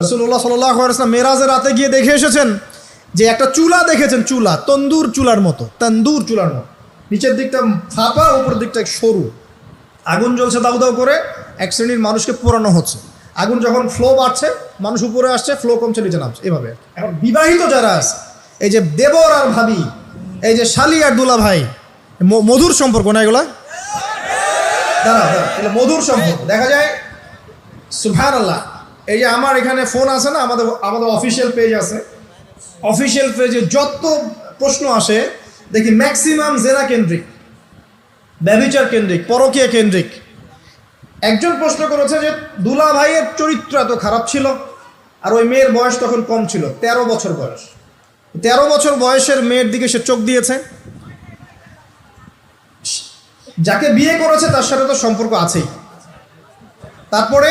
রসুল্লাহ সাল্লাম মেরাজের রাতে গিয়ে দেখে এসেছেন যে একটা চুলা দেখেছেন, চুলা, তন্দুর চুলার মতো, তন্দুর চুলার মতো। নিচের দিকটা ফাঁপা উপর দিকটা সরু। আগুন জ্বলছে দাউ দাউ করে, এক শ্রেণির মানুষকে পোড়ানো হচ্ছে। আগুন যখন ফ্লো বাড়ছে, মানুষ উপরে আসছে ফ্লো কমছে, নিচে নামছে, এভাবে। এখন বিবাহিত যারা আছে, এই যে দেবর আর ভাবি, এই যে শালি আর দুলা ভাই মধুর সম্পর্ক না এগুলা? দাঁড়াও এগুলো মধুর সম্পর্ক। দেখা যায় সুফান আল্লাহ এই যে আমার এখানে ফোন আছে না, আমাদের আমাদের অফিসিয়াল পেজ আছে। অফিসিয়াল পেজে যত প্রশ্ন আসে, দেখি ম্যাক্সিমাম জেলা কেন্দ্রিক, ব্যবিচার কেন্দ্রিক, পরকীয়া কেন্দ্রিক। একজন প্রশ্ন করেছে যে, দুলা ভাইয়ের চরিত্র এত খারাপ ছিল, আর ওই মেয়ের বয়স তখন কম ছিল, তেরো বছর বয়স। তেরো বছর বয়সের মেয়ের দিকে সে চোখ দিয়েছে। যাকে বিয়ে করেছে, তার সাথে তো সম্পর্ক আছেই। তারপরে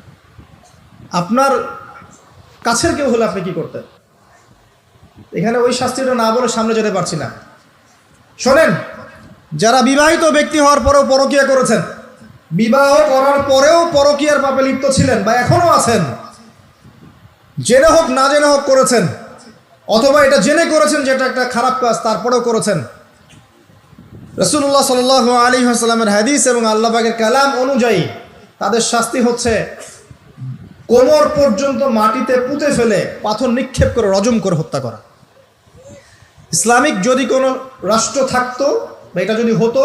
আপনার কাছের কেউ হলে আপনি কি করতেন? এখানে ওই শাস্তিটা না বলে সামনে যেতে পারছি না। শোনেন, যারা বিবাহিত ব্যক্তি হওয়ার পরেও পরকিয়া করেছেন, বিবাহ করার পরেও পরকিয়ার পাপে লিপ্ত ছিলেন বা এখনও আছেন, জেনে হোক, না জেনে হোক করেছেন, অথবা এটা জেনে করেছেন যেটা একটা খারাপ কাজ, তারপরেও করেছেন। রসুল্লাহ সাল আলী হাসলামের হাদিস এবং আল্লাহবাগের কালাম অনুযায়ী তাদের শাস্তি হচ্ছে কোমর পর্যন্ত মাটিতে পুঁতে ফেলে পাথর নিক্ষেপ করে রজম করে হত্যা করা। ইসলামিক যদি কোনো রাষ্ট্র থাকতো বা এটা যদি হতো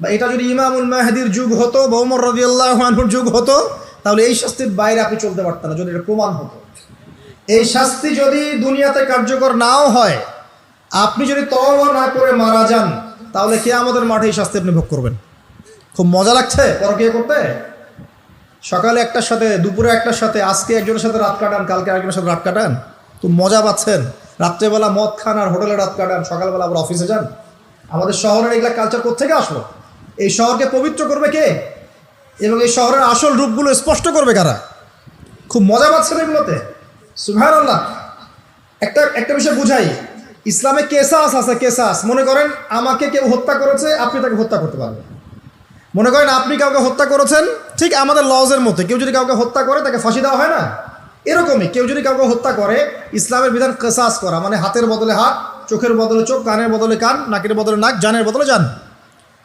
বা এটা যদি ইমামুল মাহাদির যুগ হতো বা উমর রদিয়াল্লাহর যুগ হতো, তাহলে এই শাস্তির বাইরে আপনি চলতে পারতেন না, যদি এটা প্রমাণ হতো। এই শাস্তি যদি দুনিয়াতে কার্যকর নাও হয়, আপনি যদি তওবা না করে মারা যান, তাহলে কে আমাদের মাঠে এই শাস্তি আপনি ভোগ করবেন? খুব মজা লাগছে? পরকিয়া করতে? সকালে একটার সাথে, দুপুরে একটার সাথে, আজকে একজনের সাথে রাত কাটান, কালকে আরেকজনের সাথে রাত কাটান? তো মজা পাচ্ছেন। রাত্রেবেলা মদ খান আর হোটেলে রাত কাটান, সকালবেলা আবার অফিসে যান। আমাদের শহরের এগুলা কালচার কোথেকে আসলো? এই শহরকে পবিত্র করবে কে? এবং এই শহরের আসল রূপগুলো স্পষ্ট করবে কারা? খুব মজা পাচ্ছেন এগুলোতে। সুভার আল্লাহ একটা একটা বিষয় বুঝাই। ইসলামে কেসাস আছে, কেসাস। মনে করেন, আমাকে কেউ হত্যা করেছে, আপনি তাকে হত্যা করতে পারবেন। মনে করেন আপনি কাউকে হত্যা করেছেন, ঠিক আমাদের লজের মধ্যে, কেউ যদি কাউকে হত্যা করে, তাকে ফাঁসি দেওয়া হয় না? এরকমই, কেউ যদি কাউকে হত্যা করে, ইসলামের বিধান কেসাস করা মানে হাতের বদলে হাত, চোখের বদলে চোখ, কানের বদলে কান, নাকের বদলে নাক, জানের বদলে জান,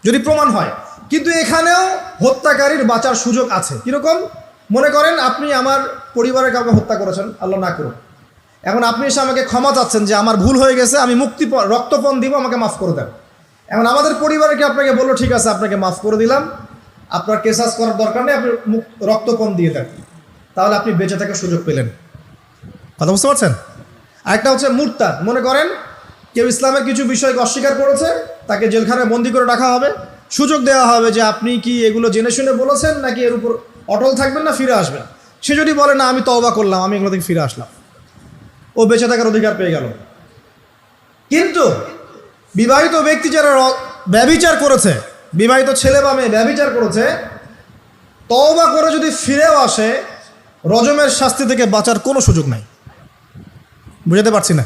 যদি প্রমাণ হয়। কিন্তু এখানেও হত্যাকারীর বাঁচার সুযোগ আছে। কীরকম? মনে করেন আপনি আমার পরিবারের কাউকে হত্যা করেছেন, আল্লাহ না করুন এখন আপনি এসে আমাকে ক্ষমা চাচ্ছেন যে আমার ভুল হয়ে গেছে, আমি মুক্তি রক্তপণ দিব, আমাকে মাফ করে দেন। এখন আমাদের পরিবারকে আপনাকে বলল, ঠিক আছে, আপনাকে মাফ করে দিলাম। আপনার কেসাস করার দরকার নেই, আপনি মুক- রক্তপণ দিয়ে দেন। তাহলে আপনি বেঁচে থাকার সুযোগ পেলেন। কথা বুঝতে পারছেন? আরেকটা হচ্ছে মুরতাদ। মনে করেন, কেউ ইসলামের কিছু বিষয়কে অস্বীকার করেছে, তাকে জেলখানায় বন্দি করে রাখা হবে। সুযোগ দেওয়া হবে যে আপনি কি এগুলো জেনে শুনে বলেছেন, নাকি এর উপর অটল থাকবেন না, ফিরে আসবেন? সে যদি বলে, না, আমি তওবা করলাম, আমি এগুলো থেকে ফিরে আসলাম। ও বেঁচে থাকার অধিকার পেয়ে গেল। কিন্তু বিবাহিত ব্যক্তি যারা র- ব্যভিচার করেছে, বিবাহিত ছেলে বা মেয়ে ব্যভিচার করেছে, তওবা করে যদি ফিরেও আসে, রজমের শাস্তি থেকে বাঁচার কোনো সুযোগ নাই। বুঝাতে পারছি না?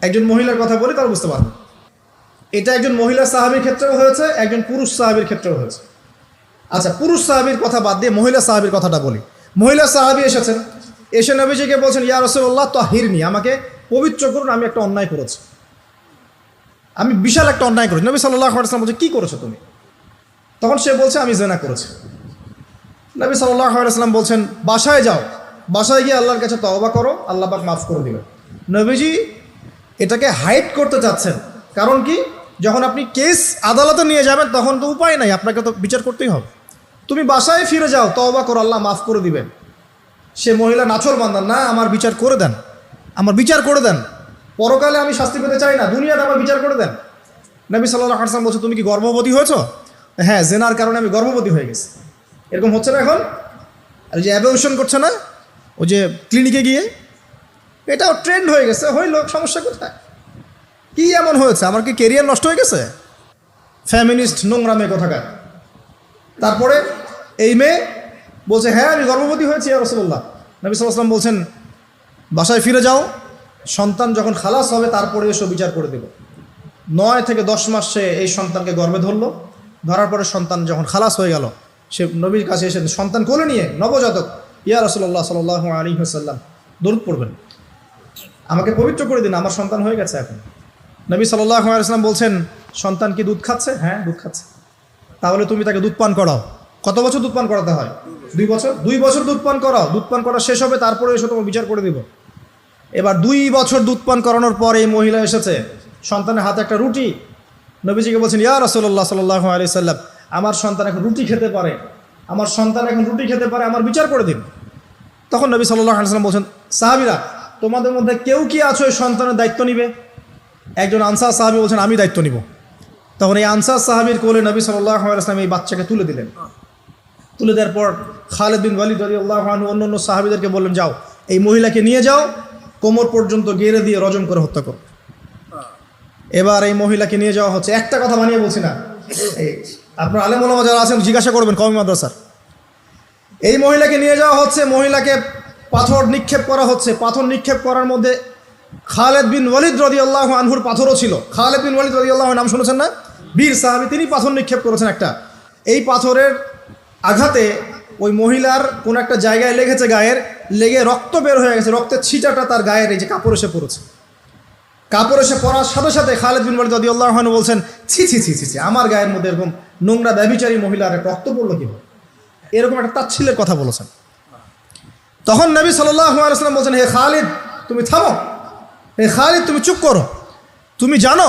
একজন মহিলার কথা বলি, তাহলে বুঝতে পারবেন এটা একজন মহিলা সাহাবির ক্ষেত্রেও হয়েছে, একজন পুরুষ সাহাবির ক্ষেত্রেও হয়েছে। আচ্ছা পুরুষ সাহাবির কথা বাদ দিয়ে মহিলা সাহাবির কথাটা বলি। মহিলা সাহাবি এসেছেন, এসে নবীজিকে বলছেন, ইয়া রসুল্লাহ তো হিরনি আমাকে পবিত্র করুন, আমি একটা অন্যায় করেছি। আমি বিশাল একটা অন্যায় করেছি। নবী সাল্লাহ আসলাম বলছে, কী করেছ তুমি? তখন সে বলছে, আমি জেনা করেছি। নবী সাল্লাম বলছেন, বাসায় যাও। বাসায় গিয়ে আল্লাহর কাছে তওবা করো, আল্লাহ পাক মাফ করে দিবেন। নবীজি এটাকে হাইড করতে চাচ্ছেন। কারণ কি? যখন আপনি কেস আদালতে নিয়ে যাবেন, তখন তো উপায় নাই, আপনাকে তো বিচার করতেই হবে। তুমি বাসায় ফিরে যাও, তওবা করো, আল্লাহ মাফ করে দিবেন। সে মহিলা নাছর বান্দান না, আমার বিচার করে দেন। আমার বিচার করে দেন। পরকালে আমি শাস্তি পেতে চাই না। দুনিয়াতে আমার বিচার করে দেন। নবী সাল্লাহ হাসান বলছে, তুমি কি গর্ভবতী হয়েছো? হ্যাঁ জেনার কারণে আমি গর্ভবতী হয়ে গেছি। এরকম হচ্ছে না এখন? আর যে অ্যাবেউশন করছে না? ওই যে ক্লিনিকে গিয়ে? এটাও ট্রেন্ড হয়ে গেছে। হইল সমস্যা কোথায়? কি এমন হয়েছে? আমার কি কেরিয়ার নষ্ট হয়ে গেছে? ফ্যামিনিস্ট নোংরা মেয়ে কোথাকার? তারপরে এই মেয়ে বলছে হ্যাঁ আমি গর্ভবতী হয়েছি রসল্লাহ নবী সাল্লাম বলছেন, বাসায় ফিরে যাও। সন্তান যখন খালাস হবে তারপরে এসে বিচার করে দেব। নয় থেকে দশ মাস সে এই সন্তানকে গর্বে ধরলো। ধরার পরে সন্তান যখন খালাস হয়ে গেল, সে নবীর কাছে এসে সন্তান কোলে নিয়ে, নবজাতক, ইয়া রসল্লাহ সাল আলী হাসাল্লাম দরুদ পড়বেন। আমাকে পবিত্র করে দিন, আমার সন্তান হয়ে গেছে এখন। নবী সাল্লাহ আলাইসলাম বলছেন, সন্তান কি দুধ খাচ্ছে? হ্যাঁ দুধ খাচ্ছে। তাহলে তুমি তাকে দুধ পান করাও। কত বছর দুধ পান করাতে হয়? দুই বছর। দুই বছর দুধ পান করাও। দুধ পান করা শেষ হবে, তারপরে এসে তোমার বিচার করে দিব। এবার দুই বছর দুধ পান করানোর পর এই মহিলা এসেছে। সন্তানের হাতে একটা রুটি। নবীজিকে বলছেন, ইয়া রসল্লাহ সাল্লাহ আলি সাল্লাম, আমার সন্তান এখন রুটি খেতে পারে। আমার সন্তান এখন রুটি খেতে পারে, আমার বিচার করে দিন। তখন নবী সাল্লাহ আলিয়াল্লাম বলছেন, সাহাবিরা, তোমাদের মধ্যে কেউ কি আছো এই সন্তানের দায়িত্ব নিবে? একজন আনসার সাহাবি বলছেন, আমি দায়িত্ব নিব। তখন এই আনসার সাহাবির কোলে নবী সাল্লাহ আলাইসলাম এই বাচ্চাকে তুলে দিলেন। তুলে দেওয়ার পর খালেদ বিন ওয়ালিদ আলী আল্লাহ অন্য অন্য সাহাবিদেরকে বললেন, যাও, এই মহিলাকে নিয়ে যাও কোমর পর্যন্ত গেড়ে দিয়ে রজম করে হত্যা করো। এবার এই মহিলাকে নিয়ে যাওয়া হচ্ছে। একটা কথা বানিয়ে বলছি না। আপনার আলেমুলামা যারা আছেন, জিজ্ঞাসা করবেন কমি মাদ্রাসার। এই মহিলাকে নিয়ে যাওয়া হচ্ছে, মহিলাকে পাথর নিক্ষেপ করা হচ্ছে। পাথর নিক্ষেপ করার মধ্যে খালেদ বিন ওয়ালিদ রদি আল্লাহ আনহুর পাথরও ছিল। খালেদ বিন ওয়ালিদ রদি আল্লাহ নাম শুনেছেন না? বীর সাহাবি, তিনি পাথর নিক্ষেপ করেছেন একটা। এই পাথরের আঘাতে ওই মহিলার কোন একটা জায়গায় লেগেছে গায়ের, লেগে রক্ত বের হয়ে গেছে, রক্তের ছিটাটা তার গায়ের, এই যে কাপড় এসে পড়েছে। কাপড় এসে পড়ার সাথে সাথে খালেদ বিন ওয়ালিদ রদি আল্লাহ বলছেন, ছি ছি ছি ছি ছি, আমার গায়ের মধ্যে এরকম নোংরা ব্যবিচারী মহিলার রক্ত পড়ল কীভাবে? এরকম একটা তাচ্ছিলের কথা বলেছেন। তখন নবী সাল্লাম বলছেন, হে খালিদ, তুমি থামো। হে খালিদ, তুমি চুপ করো। তুমি জানো,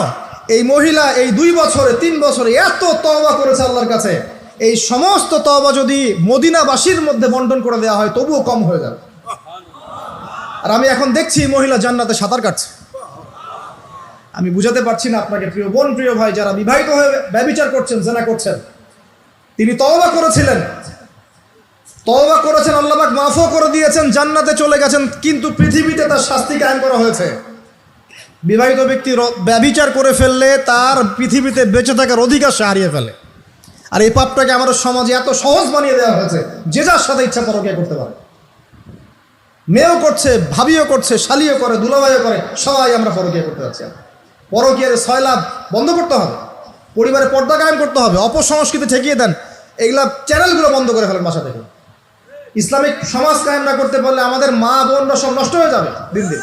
এই মহিলা এই দুই বছরে, তিন বছরে এত তওবা করেছে আল্লাহর কাছে। এই সমস্ত তবা যদি মদিনাবাসীর মধ্যে বন্টন করে দেওয়া হয়, তবুও কম হয়ে যাবে। আর আমি এখন দেখছি মহিলা জান্নাতে সাঁতার কাটছে। আমি বুঝাতে পারছি না আপনাকে, প্রিয় বোন, প্রিয় ভাই, যারা বিবাহিত হয়ে ব্যবিচার করছেন, জেনা করছেন, তিনি তওবা করেছিলেন। তওবা করেছেন আল্লাহবাক মাফও করে দিয়েছেন, জান্নাতে চলে গেছেন, কিন্তু পৃথিবীতে তার শাস্তি কায়েম করা হয়েছে। বিবাহিত ব্যক্তি র- ব্যভিচার করে ফেললে তার পৃথিবীতে বেঁচে থাকার অধিকার সে হারিয়ে ফেলে। আর এই পাপটাকে আমাদের সমাজে এত সহজ বানিয়ে দেওয়া হয়েছে, যে যার সাথে ইচ্ছা পরকিয়া করতে পারে। মেয়েও করছে, ভাবিও করছে, শালিও করে, দুলাভাইও করে, সবাই আমরা পরকিয়া করতে যাচ্ছি পরকিয়ার ছয় লাভ বন্ধ করতে হবে। পরিবারে পর্দা কায়েম করতে হবে, অপসংস্কৃতি ঠেকিয়ে দেন। এইগুলা চ্যানেলগুলো বন্ধ করে ফেলেন বাসা থেকে। ইসলামিক সমাজ কায়েম না করতে পারলে আমাদের মা বোনরা সব নষ্ট হয়ে যাবে দিন দিন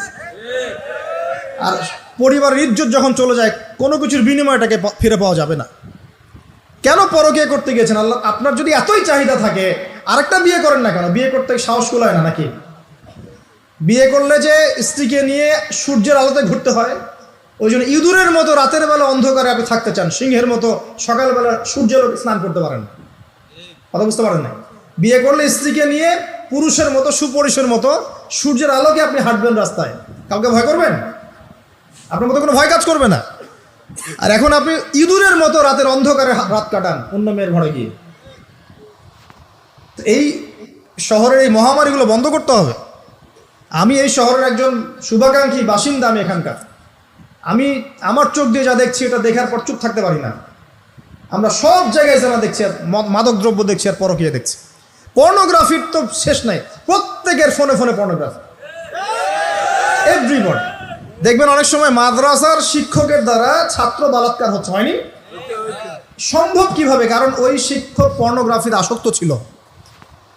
আর পরিবারের ইজ্জত যখন চলে যায়, কোনো কিছুর বিনিময়টাকে ফিরে পাওয়া যাবে না। কেন পরকিয়া করতে গেছেন আল্লাহ, আপনার যদি এতই চাহিদা থাকে, আরেকটা বিয়ে করেন না কেন? বিয়ে করতে সাহস কুলায় না নাকি? বিয়ে করলে যে স্ত্রীকে নিয়ে সূর্যের আলোতে ঘুরতে হয়, ওই জন্য ইঁদুরের মতো রাতের বেলা অন্ধকারে আপনি থাকতে চান, সিংহের মতো সকালবেলা সূর্যের স্নান করতে পারেন। কথা বুঝতে পারেন না বিয়ে করলে স্ত্রীকে নিয়ে পুরুষের মতো সুপুরুষের মতো সূর্যের আলোকে আপনি হাঁটবেন রাস্তায়। কাউকে ভয় করবেন? আপনার মতো কোনো ভয় কাজ করবে না। আর এখন আপনি ইঁদুরের মতো রাতের অন্ধকারে রাত কাটান, অন্য মেয়ের ঘরে গিয়ে। এই শহরের এই মহামারীগুলো বন্ধ করতে হবে। আমি এই শহরের একজন শুভাকাঙ্ক্ষী বাসিন্দা, আমি এখানকার। আমি, আমার চোখ দিয়ে যা দেখছি, এটা দেখার পর চুপ থাকতে পারি না। আমরা সব জায়গায় জানা দেখছি, আর মদ- মাদক দ্রব্য দেখছি, আর পরকীয় দেখছি। পর্নোগ্রাফির তো শেষ নাই। প্রত্যেকের ফোনে ফোনে পর্নোগ্রাফি। এভরিবড দেখবেন অনেক সময় মাদ্রাসার শিক্ষকের দ্বারা ছাত্র বালাৎকার হচ্ছে, হয়নি? সম্ভব কীভাবে? কারণ ওই শিক্ষক পর্নোগ্রাফির আসক্ত ছিল।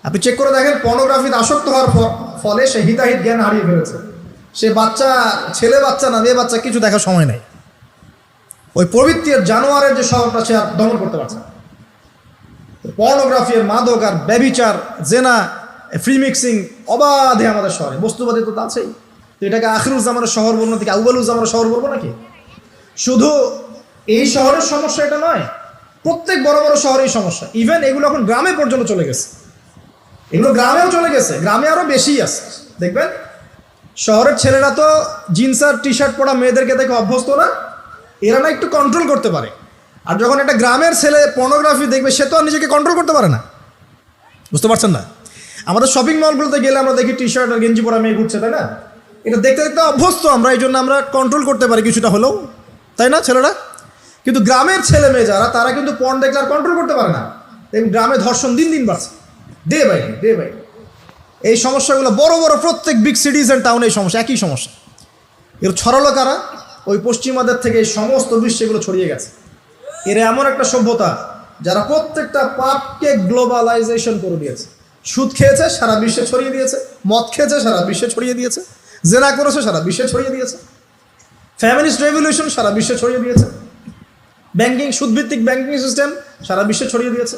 আপনি চেক করে দেখেন পর্নোগ্রাফির আসক্ত হওয়ার ফলে সে হিতাহিত জ্ঞান হারিয়ে ফেলেছে। সে বাচ্চা, ছেলে বাচ্চা না, মেয়ে বাচ্চা কিছু দেখার সময় নেই। ওই প্রবৃত্তির জানোয়ারের যে স্বভাবটা সে দমন করতে পারছে পর্নোগ্রাফি মাদক আর ব্যবিচার, জেনা, ফ্রি মিক্সিং অবাধে আমাদের শহরে। বস্তুবাদী তা আছেই তো এটাকে আখরুজ্জামানের শহর বলব নাকি আউবালুজ্জামানের শহর বলব নাকি? শুধু এই শহরের সমস্যা এটা নয়, প্রত্যেক বড় বড় শহরেই সমস্যা। ইভেন এগুলো এখন গ্রামে পর্যন্ত চলে গেছে। এগুলো গ্রামেও চলে গেছে, গ্রামে আরও বেশি আছে। দেখবেন, শহরের ছেলেরা তো জিন্স আর টি শার্ট পরা মেয়েদেরকে দেখে অভ্যস্ত না, এরা না একটু কন্ট্রোল করতে পারে। আর যখন একটা গ্রামের ছেলে পর্নোগ্রাফি দেখবে, সে তো আর নিজেকে কন্ট্রোল করতে পারে না। বুঝতে পারছেন না? আমাদের শপিং মলগুলোতে গেলে আমরা দেখি টি শার্ট আর গেঞ্জি পরা মেয়ে ঘুরছে, তাই না? এটা দেখতে দেখতে অভ্যস্ত, আমরা এই জন্য আমরা কন্ট্রোল করতে পারি কিছুটা হলেও। তাই না, ছেলেরা? কিন্তু গ্রামের ছেলে মেয়ে যারা, তারা কিন্তু পর্ন দেখলে আর কন্ট্রোল করতে পারে না। গ্রামে ধর্ষণ দিন দিন বাড়ছে। ডে বাই ডে বাই এই সমস্যাগুলো বড় বড় প্রত্যেক বিগ সিটিজ অ্যান্ড টাউনে এই সমস্যা, একই সমস্যা। এর ছড়ালো কারা? ওই পশ্চিমাদের থেকে এই সমস্ত বিশ্বে এগুলো ছড়িয়ে গেছে। এর এমন একটা সভ্যতা যারা প্রত্যেকটা পাপকে গ্লোবালাইজেশন করে দিয়েছে। সুদ খেয়েছে, সারা বিশ্বে ছড়িয়ে দিয়েছে। মদ খেয়েছে, সারা বিশ্বে ছড়িয়ে দিয়েছে। জেনা করেছে, সারা বিশ্বে ছড়িয়ে দিয়েছে। ফ্যামিলিস্ট রেভলিউশন সারা বিশ্বে ছড়িয়ে দিয়েছে। ব্যাংকিং, সুদভিত্তিক ব্যাংকিং সিস্টেম সারা বিশ্বে ছড়িয়ে দিয়েছে।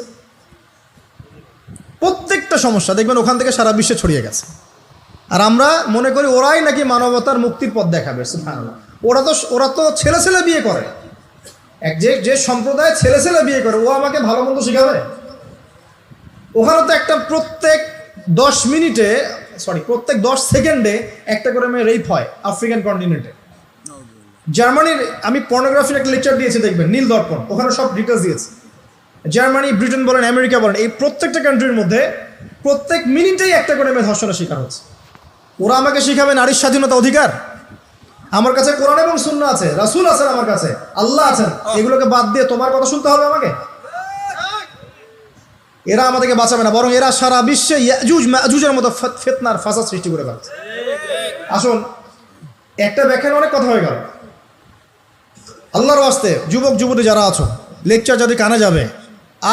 প্রত্যেকটা সমস্যা দেখবেন ওখান থেকে সারা বিশ্বে ছড়িয়ে গেছে। আর আমরা মনে করি ওরাই নাকি মানবতার মুক্তির পথ দেখাবে ওরা তো ওরা তো ছেলে ছেলে বিয়ে করে। এক যে যে সম্প্রদায় ছেলে ছেলে বিয়ে করে, ও আমাকে ভালো মন্দ শেখাবে? ওখানে তো একটা প্রত্যেক দশ মিনিটে সরি প্রত্যেক দশ সেকেন্ডে একটা করে মেয়ে রেপ হয় আফ্রিকান কন্টিনেন্টে জার্মানির আমি পর্নোগ্রাফির একটা লেকচার দিয়েছি দেখবেন নীল দর্পণ ওখানে সব ডিটেলস দিয়েছে। জার্মানি ব্রিটেন বলেন আমেরিকা বলেন এই প্রত্যেকটা কান্ট্রির মধ্যে প্রত্যেক মিনিটেই একটা করে মেয়ে ধর্ষণের শিকার হচ্ছে। ওরা আমাকে শিখাবে নারীর স্বাধীনতা অধিকার। আমার কাছে কোরআন এবং শূন্য আছে রাসূল আছেন আমার কাছে আল্লাহ আছেন। এগুলোকে বাদ দিয়ে তোমার কথা শুনতে হবে আমাকে? এরা আমাদেরকে বাঁচাবে না, বরং এরা সারা বিশ্বে ইয়াজুজ মাজুজের মতো ফেতনার ফাসাদ সৃষ্টি করে ফেলছে। আসুন, একটা ব্যাখ্যায় অনেক কথা হয়ে গেল। আল্লাহর ওয়াস্তে, যুবক, যুবতী যারা আছো লেকচার যদি কানে যাবে,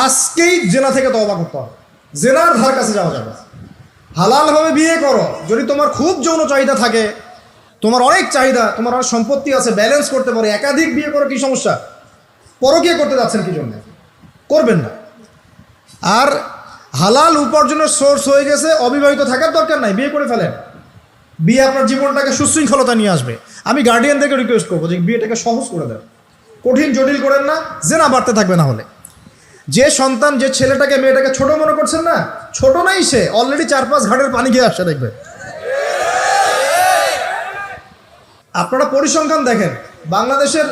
আজকেই জেনা থেকে তবা করতে হবে। জেনার ধার কাছে যাওয়া যাবে। হালালভাবে বিয়ে করো। যদি তোমার খুব যৌন চাহিদা থাকে, তোমার অনেক চাহিদা, তোমার অনেক সম্পত্তি আছে ব্যালেন্স করতে পারো, একাধিক বিয়ে করো, কি সমস্যা? পরকীয় করতে যাচ্ছেন কি জন্য? করবেন না। আর হালাল উপার্জনের সোর্স হয়ে গেছে, অবিবাহিত থাকার দরকার নাই, বিয়ে করে ফেলেন। বিয়ে আপনার জীবনটাকে সুশৃঙ্খলতা নিয়ে আসবে। আমি গার্ডিয়ানদেরকে রিকোয়েস্ট করব যে বিয়েটাকে সহজ করে দেন। কঠিন, জটিল করেন না যে জেনা বাড়তে থাকবে না হলে। যে সন্তান, যে ছেলেটাকে মেয়েটাকে ছোট মনে করছেন না, ছোট নাই সে অলরেডি চার পাঁচ ঘাটের পানি খেয়ে আসছে দেখবে। আপনারা পরিসংখ্যান দেখেন, বাংলাদেশের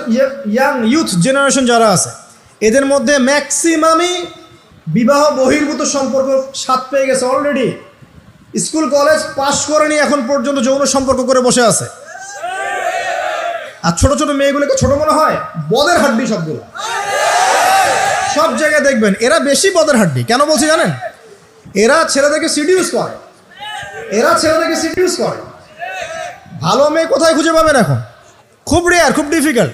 ইয়াং ইউথ জেনারেশন যারা আছে, এদের মধ্যে ম্যাক্সিমামই বিবাহ বহির্ভূত সম্পর্ক স্বাদ পেয়ে গেছে অলরেডি স্কুল, কলেজ পাশ করেনি এখন পর্যন্ত, যৌন সম্পর্ক করে বসে আছে। আর ছোট ছোট মেয়েগুলোকে ছোট মনে হয়? বদের হাড্ডি সবগুলো। সব জায়গায় দেখবেন, এরা বেশি বদের হাড্ডি। কেন বলছি জানেন? এরা ছেলেদেরকে সিডিউস করে। এরা ছেলেদেরকে সিডিউস করে। ভালো মেয়ে কোথায় খুঁজে পাবেন এখন? খুব রেয়ার খুব ডিফিকাল্ট